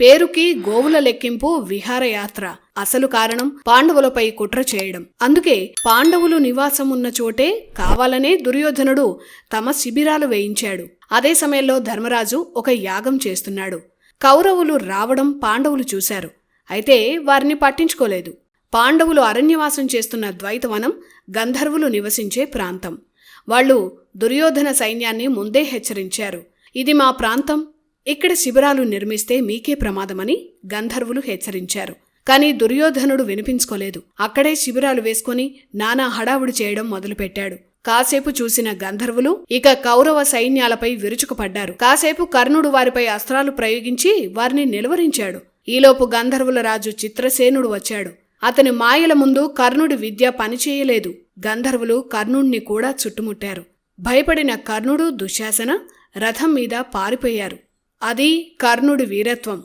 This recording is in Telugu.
పేరుకి గోవుల లెక్కింపు విహారయాత్ర. అసలు కారణం పాండవులపై కుట్ర చేయడం. అందుకే పాండవులు నివాసం ఉన్న చోటే కావాలనే దుర్యోధనుడు తమ శిబిరాలు వేయించాడు. అదే సమయంలో ధర్మరాజు ఒక యాగం చేస్తున్నాడు. కౌరవులు రావడం పాండవులు చూశారు. అయితే వారిని పట్టించుకోలేదు. పాండవులు అరణ్యవాసం చేస్తున్న ద్వైతవనం గంధర్వులు నివసించే ప్రాంతం. వాళ్ళు దుర్యోధన సైన్యాన్ని ముందే హెచ్చరించారు. ఇది మా ప్రాంతం. ఇక్కడ శిబిరాలు నిర్మిస్తే మీకే ప్రమాదమని గంధర్వులు హెచ్చరించారు. కానీ దుర్యోధనుడు వినిపించుకోలేదు. అక్కడే శిబిరాలు వేసుకుని నానా హడావుడి చేయడం మొదలుపెట్టాడు. కాసేపు చూసిన గంధర్వులు ఇక కౌరవ సైన్యాలపై విరుచుకుపడ్డారు. కాసేపు కర్ణుడు వారిపై అస్త్రాలు ప్రయోగించి వారిని నిలువరించాడు. ఈలోపు గంధర్వుల రాజు చిత్రసేనుడు వచ్చాడు. అతని మాయల ముందు కర్ణుడి విద్య పనిచేయలేదు. గంధర్వులు కర్ణుణ్ణి కూడా చుట్టుముట్టారు. భయపడిన కర్ణుడు దుశ్శాసన రథం మీద పారిపోయారు. అది కర్ణుడి వీరత్వం.